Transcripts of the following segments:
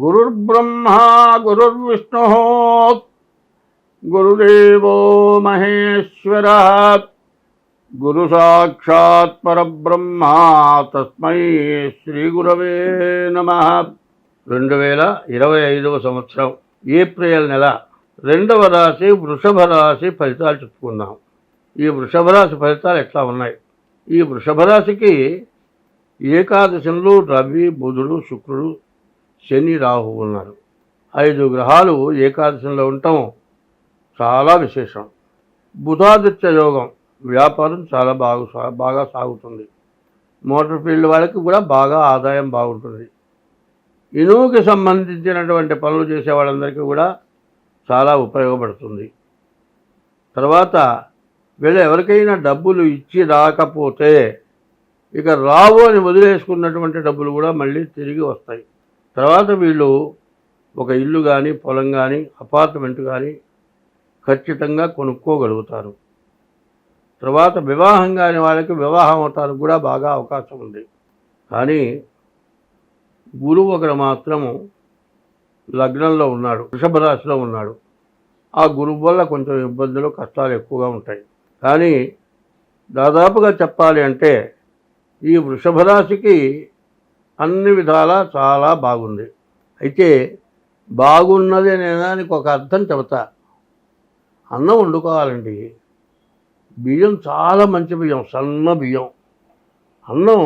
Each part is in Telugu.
గురుర్బ్రహ్మా గురుర్విష్ణు గురుదేవో మహేశ్వర గురు సాక్షాత్ పరబ్రహ్మ తస్మై శ్రీ గురవే నమ రెండు వేల ఇరవై ఐదవ సంవత్సరం ఏప్రిల్ నెల రెండవ రాశి వృషభ రాశి ఫలితాలు చెప్పుకుందాం. ఈ వృషభ రాశి ఫలితాలు ఎట్లా ఉన్నాయి? ఈ వృషభ రాశికి ఏకాదశంలో రవి బుధుడు శుక్రుడు శని రాహు ఉన్నారు. ఐదు గ్రహాలు ఏకాదశంలో ఉండటం చాలా విశేషం. బుధాదిత్య యోగం వ్యాపారం చాలా బాగా సా- బాగా సాగుతుంది. మోటార్ ఫీల్డ్ వాళ్ళకి కూడా బాగా ఆదాయం బాగుంటుంది. ఇనుముకి సంబంధించినటువంటి పనులు చేసే వాళ్ళందరికీ కూడా చాలా ఉపయోగపడుతుంది. తర్వాత వీళ్ళు ఎవరికైనా డబ్బులు ఇచ్చి రాకపోతే ఇక రావు అని వదిలేసుకున్నటువంటి డబ్బులు కూడా మళ్ళీ తిరిగి వస్తాయి. తర్వాత వీళ్ళు ఒక ఇల్లు కానీ పొలం కానీ అపార్ట్మెంట్ కానీ ఖచ్చితంగా కొనుక్కోగలుగుతారు. తర్వాత వివాహం కాని వాళ్ళకి వివాహం అవటానికి కూడా బాగా అవకాశం ఉంది. కానీ గురువు ఒకరు మాత్రము లగ్నంలో ఉన్నాడు వృషభ రాశిలో ఉన్నాడు. ఆ గురువు వల్ల కొంచెం ఇబ్బందులు కష్టాలు ఎక్కువగా ఉంటాయి. కానీ దాదాపుగా చెప్పాలి అంటే ఈ వృషభ రాశికి అన్ని విధాలా చాలా బాగుంది. అయితే బాగున్నది అనే దానికి ఒక అర్థం చెబుతా. అన్నం వండుకోవాలండి. బియ్యం చాలా మంచి బియ్యం సన్న బియ్యం. అన్నం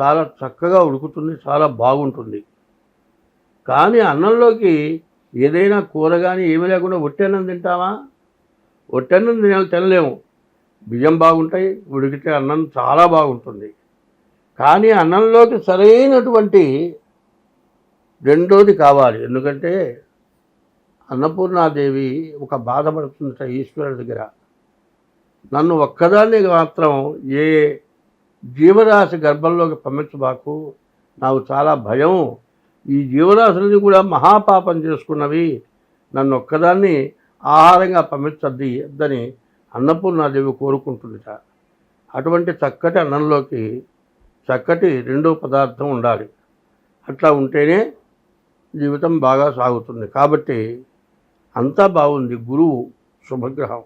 చాలా చక్కగా ఉడుకుతుంది చాలా బాగుంటుంది. కానీ అన్నంలోకి ఏదైనా కూర కానీ ఏమీ లేకుండా ఒట్టన్నం తింటామా? ఒట్టన్నం తిన తినలేము. బియ్యం బాగుంటాయి ఉడికితే అన్నం చాలా బాగుంటుంది. కానీ అన్నంలోకి సరైనటువంటి రెండోది కావాలి. ఎందుకంటే అన్నపూర్ణాదేవి ఒక బాధపడుతుందట ఈశ్వరుడి దగ్గర. నన్ను ఒక్కదాన్ని మాత్రం ఏ జీవరాశి గర్భంలోకి పంపించబాకు. నాకు చాలా భయం. ఈ జీవరాశులని కూడా మహాపాపం చేసుకున్నవి నన్ను ఒక్కదాన్ని ఆహారంగా పంపించద్ది వద్దని అన్నపూర్ణాదేవి కోరుకుంటుందిట. అటువంటి చక్కటి అన్నంలోకి చక్కటి రెండో పదార్థం ఉండాలి. అట్లా ఉంటేనే జీవితం బాగా సాగుతుంది. కాబట్టి అంతా బాగుంది. గురువు శుభగ్రహం.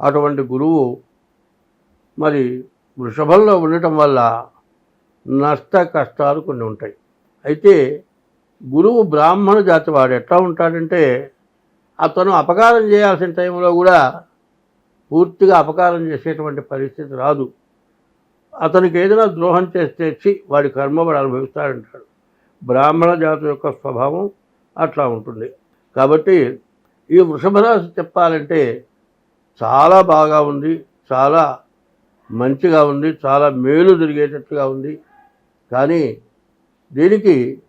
అటువంటి గురువు మరి వృషభంలో ఉండటం వల్ల నష్ట కష్టాలు కొన్ని ఉంటాయి. అయితే గురువు బ్రాహ్మణ జాతి వాడు ఎట్లా ఉంటాడంటే అతను అపకారం చేయాల్సిన టైంలో కూడా పూర్తిగా అపకారం చేసేటువంటి పరిస్థితి రాదు. అతనికి ఏదైనా ద్రోహం చేస్తే వాడి కర్మ వాడు అనుభవిస్తాడంటాడు. బ్రాహ్మణ జాతి యొక్క స్వభావం అట్లా ఉంటుంది. కాబట్టి ఈ వృషభ రాశి చెప్పాలంటే చాలా బాగా ఉంది చాలా మంచిగా ఉంది చాలా మేలు జరిగేటట్టుగా ఉంది. కానీ దీనికి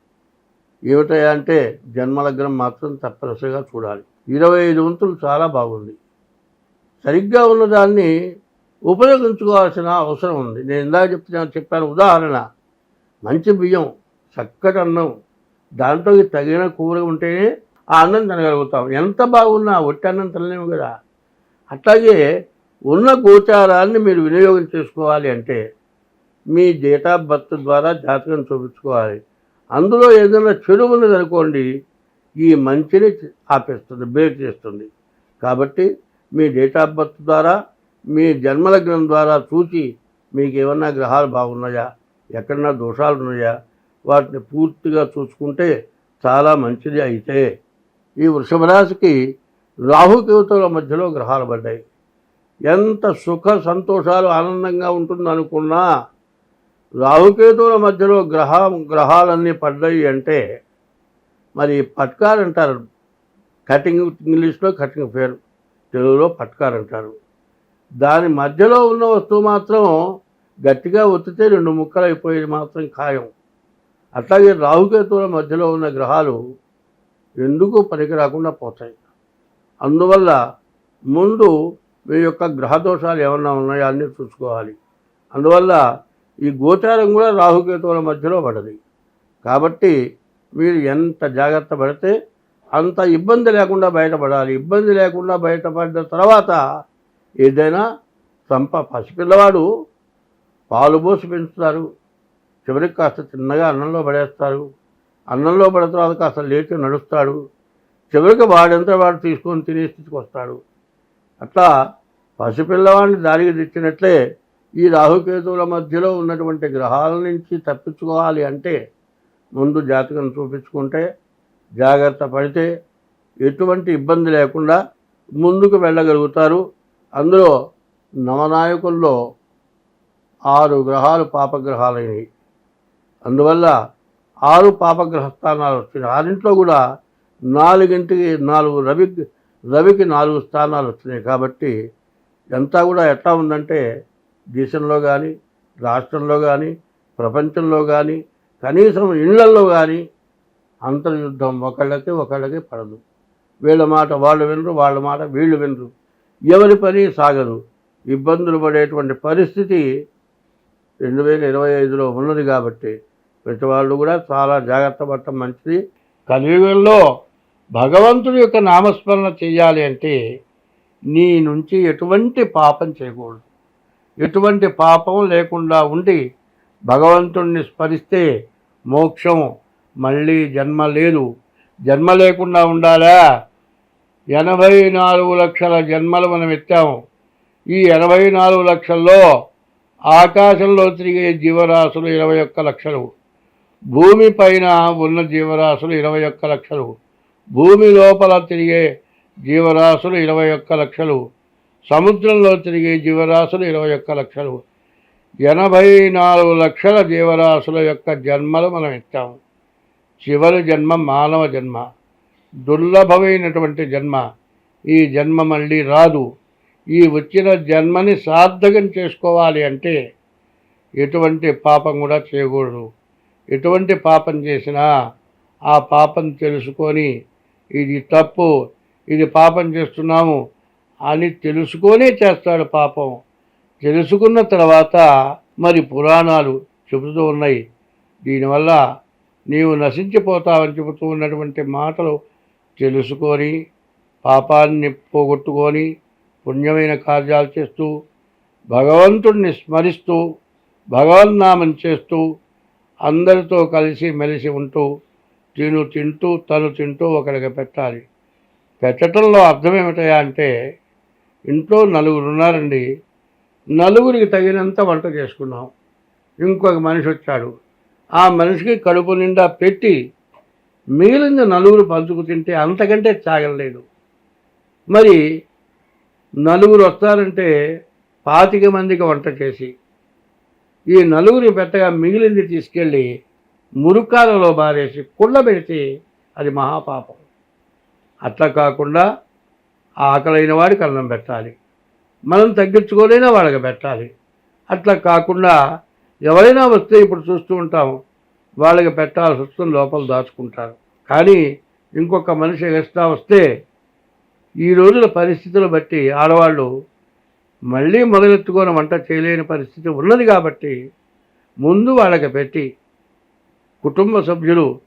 ఏమిటయా అంటే జన్మలగ్నం మాత్రం తప్పనిసరిగా చూడాలి. ఇరవై ఐదు వంతులు చాలా బాగుంది. సరిగ్గా ఉన్నదాన్ని ఉపయోగించుకోవాల్సిన అవసరం ఉంది. నేను ఇందాక చెప్తున్నాను చెప్పాను. ఉదాహరణ మంచి బియ్యం చక్కటి అన్నం దాంట్లోకి తగిన కూర ఉంటేనే ఆ అన్నం తినగలుగుతాం. ఎంత బాగున్నా ఒట్టి అన్నం తినలేము కదా. అట్లాగే ఉన్న గోచారాన్ని మీరు వినియోగం చేసుకోవాలి అంటే మీ డేట్ ఆఫ్ బర్త్ ద్వారా జాతకం చూపించుకోవాలి. అందులో ఏదైనా చెడు ఉన్నదనుకోండి ఈ మంచిని ఆపేస్తుంది బ్రేక్ చేస్తుంది. కాబట్టి మీ డేట్ ఆఫ్ బర్త్ ద్వారా మీ జన్మలగ్నం ద్వారా చూసి మీకు ఏమన్నా గ్రహాలు బాగున్నాయా? ఎక్కడన్నా దోషాలు ఉన్నాయా? వాటిని పూర్తిగా చూసుకుంటే చాలా మంచిది అయితే. ఈ వృషభ రాశికి రాహుకేతుల మధ్యలో గ్రహాలు పడ్డాయి. ఎంత సుఖ సంతోషాలు ఆనందంగా ఉంటుందనుకున్నా రాహుకేతువుల మధ్యలో గ్రహ గ్రహాలన్నీ పడ్డాయి అంటే మరి పట్కార్ అంటారు కటింగ్ ఇంగ్లీష్లో కటింగ్ పేరు తెలుగులో పట్కార్ అంటారు దాని మధ్యలో ఉన్న వస్తువు మాత్రం గట్టిగా ఒత్తితే రెండు ముక్కలు అయిపోయేది మాత్రం ఖాయం. అట్లాగే రాహుకేతువుల మధ్యలో ఉన్న గ్రహాలు ఎందుకు పనికి రాకుండా పోతాయి? అందువల్ల ముందు మీ యొక్క గ్రహ దోషాలు ఏమన్నా ఉన్నాయో అన్నీ చూసుకోవాలి. అందువల్ల ఈ గోచారం కూడా రాహుకేతువుల మధ్యలో పడది. కాబట్టి మీరు ఎంత జాగ్రత్త పడితే అంత ఇబ్బంది లేకుండా బయటపడాలి. ఇబ్బంది లేకుండా బయటపడిన తర్వాత ఏదైనా సంప పసిపిల్లవాడు పాలు పోసి పెంచుతారు. చివరికి కాస్త చిన్నగా అన్నంలో పడేస్తారు. అన్నంలో పడిన తర్వాత కాస్త లేచి నడుస్తాడు. చివరికి వాడంతా వాడు తీసుకొని తినే స్థితికి వస్తాడు. అట్లా పసిపిల్లవాడిని దారికి తెచ్చినట్లే ఈ రాహుకేతువుల మధ్యలో ఉన్నటువంటి గ్రహాల నుంచి తప్పించుకోవాలి అంటే ముందు జాతకం చూపించుకుంటే జాగ్రత్త పడితే ఎటువంటి ఇబ్బంది లేకుండా ముందుకు వెళ్ళగలుగుతారు. అందులో నవనాయకుల్లో ఆరు గ్రహాలు పాపగ్రహాలైనవి. అందువల్ల ఆరు పాపగ్రహ స్థానాలు వచ్చినాయి. ఆరింట్లో కూడా నాలుగింటికి నాలుగు రవి రవికి నాలుగు స్థానాలు వచ్చినాయి. కాబట్టి ఎంత కూడా ఎట్లా ఉందంటే దేశంలో కానీ రాష్ట్రంలో కానీ ప్రపంచంలో కానీ కనీసం ఇళ్ళల్లో కానీ అంతర్యుద్ధం ఒకళ్ళకి ఒకళ్ళకి పడదు. వీళ్ళ మాట వాళ్ళు వినరు వాళ్ళ మాట వీళ్ళు వినరు. ఎవరి పని సాగదు. ఇబ్బందులు పడేటువంటి పరిస్థితి రెండు వేల ఇరవై ఐదులో ఉన్నది కాబట్టి ప్రతి వాళ్ళు కూడా చాలా జాగ్రత్త పడటం మంచిది. కలియుగంలో భగవంతుడి యొక్క నామస్మరణ చేయాలి అంటే నీ నుంచి ఎటువంటి పాపం చేయకూడదు. ఎటువంటి పాపం లేకుండా ఉండి భగవంతుణ్ణి స్మరిస్తే మోక్షం మళ్ళీ జన్మ లేదు. జన్మ లేకుండా ఉండాలా? ఎనభై నాలుగు లక్షల జన్మలు మనం ఎత్తాము. ఈ ఎనభై నాలుగు లక్షల్లో ఆకాశంలో తిరిగే జీవరాశులు ఇరవై ఒక్క లక్షలు. భూమి పైన ఉన్న జీవరాశులు ఇరవై ఒక్క లక్షలు. భూమి లోపల తిరిగే జీవరాశులు ఇరవై ఒక్క లక్షలు. సముద్రంలో తిరిగే జీవరాశులు ఇరవై ఒక్క లక్షలు. ఎనభై నాలుగు లక్షల జీవరాశుల యొక్క జన్మలు మనం ఇచ్చాము చివరి జన్మ మానవ జన్మ. దుర్లభమైనటువంటి జన్మ. ఈ జన్మ మళ్ళీ రాదు. ఈ వచ్చిన జన్మని సార్థకం చేసుకోవాలి అంటే ఎటువంటి పాపం కూడా చేయకూడదు. ఎటువంటి పాపం చేసినా ఆ పాపం తెలుసుకొని ఇది తప్పు ఇది పాపం చేస్తున్నాము అని తెలుసుకొనే చేస్తాడు పాపం. తెలుసుకున్న తర్వాత మరి పురాణాలు చెబుతూ ఉన్నాయి. దీనివల్ల నీవు నశించిపోతావని చెబుతూ ఉన్నటువంటి మాటలు తెలుసుకొని పాపాన్ని పోగొట్టుకొని పుణ్యమైన కార్యాలు చేస్తూ భగవంతుణ్ణి స్మరిస్తూ భగవన్నామం చేస్తూ అందరితో కలిసి మెలిసి ఉంటూ తిను తింటూ తను తింటూ ఒకరికి పెట్టాలి. పెట్టడంలో అర్థం ఏమిటయా అంటే ఇంట్లో నలుగురు ఉన్నారండి. నలుగురికి తగినంత వంట చేసుకున్నాం. ఇంకొక మనిషి వచ్చాడు. ఆ మనిషికి కడుపు నిండా పెట్టి మిగిలిన నలుగురు పంచుకు తింటే అంతకంటే తాగలేదు మరి నలుగురు వస్తారంటే పాతిక మందికి వంట చేసి ఈ నలుగురి పెట్టగా మిగిలింది తీసుకెళ్ళి మురుకాలలో బారేసి కుళ్ళబెడితే అది మహాపాపం. అట్లా కాకుండా ఆకలైన వాడికి అన్నం పెట్టాలి. మనం తగ్గించుకోలేనా వాళ్ళకి పెట్టాలి. అట్లా కాకుండా ఎవరైనా వస్తే ఇప్పుడు చూస్తూ ఉంటాము వాళ్ళకి పెట్టాల్సి వస్తుంది లోపల దాచుకుంటారు. కానీ ఇంకొక మనిషి ఎక్స్ట్రా వస్తే ఈ రోజుల పరిస్థితులు బట్టి ఆడవాళ్ళు మళ్ళీ మొదలెత్తుకొని వంట చేయలేని పరిస్థితి ఉన్నది కాబట్టి ముందు వాళ్ళకి పెట్టి కుటుంబ సభ్యులు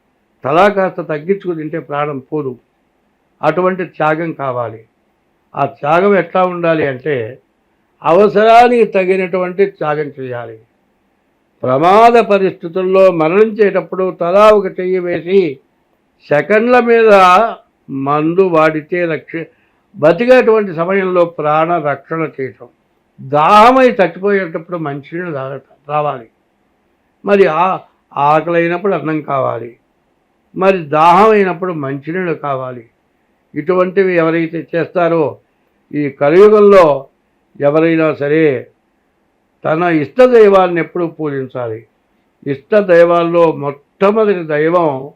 తలా కాస్త తగ్గించుకు తింటే ప్రాణం పోదు. అటువంటి త్యాగం కావాలి. ఆ త్యాగం ఎట్లా ఉండాలి అంటే అవసరానికి తగినటువంటి త్యాగం చేయాలి. ప్రమాద పరిస్థితుల్లో మరణించేటప్పుడు తలా ఒక చెయ్యి వేసి సెకండ్ల మీద మందు వాడితే రక్ష బతికేటువంటి సమయంలో ప్రాణ రక్షణ చేయటం. దాహమై చచ్చిపోయేటప్పుడు మంచినీళ్ళు తాగటం రావాలి. మరి ఆ ఆకలైనప్పుడు అన్నం కావాలి. మరి దాహం అయినప్పుడు మంచినీళ్ళు కావాలి. ఇటువంటివి ఎవరైతే చేస్తారో ఈ కలియుగంలో ఎవరైనా సరే తన ఇష్ట దైవాన్ని ఎప్పుడూ పూజించాలి. ఇష్ట దైవాల్లో మొట్టమొదటి దైవం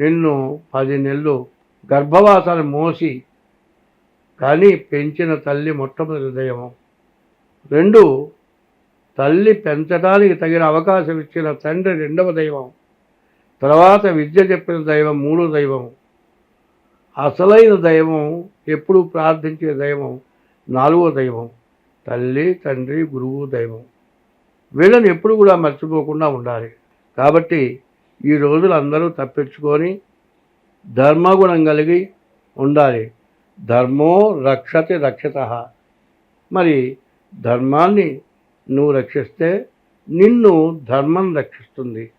నిన్ను పది నెలలు గర్భవాసాన్ని మోసి కానీ పెంచిన తల్లి మొట్టమొదటి దైవం. రెండు తల్లి పెంచడానికి తగిన అవకాశం ఇచ్చిన తండ్రి రెండవ దైవం. తర్వాత విద్య చెప్పిన దైవం మూడో దైవం. అసలైన దైవం ఎప్పుడు ప్రార్థించే దైవం నాలుగో దైవం. తల్లి తండ్రి గురువు దైవం. వీళ్ళని ఎప్పుడు కూడా మర్చిపోకుండా ఉండాలి. కాబట్టి ఈ రోజులు అందరూ తప్పించుకొని ధర్మగుణం కలిగి ఉండాలి. ధర్మో రక్షతి రక్షత. మరి ధర్మాన్ని నువ్వు రక్షిస్తే నిన్ను ధర్మం రక్షిస్తుంది.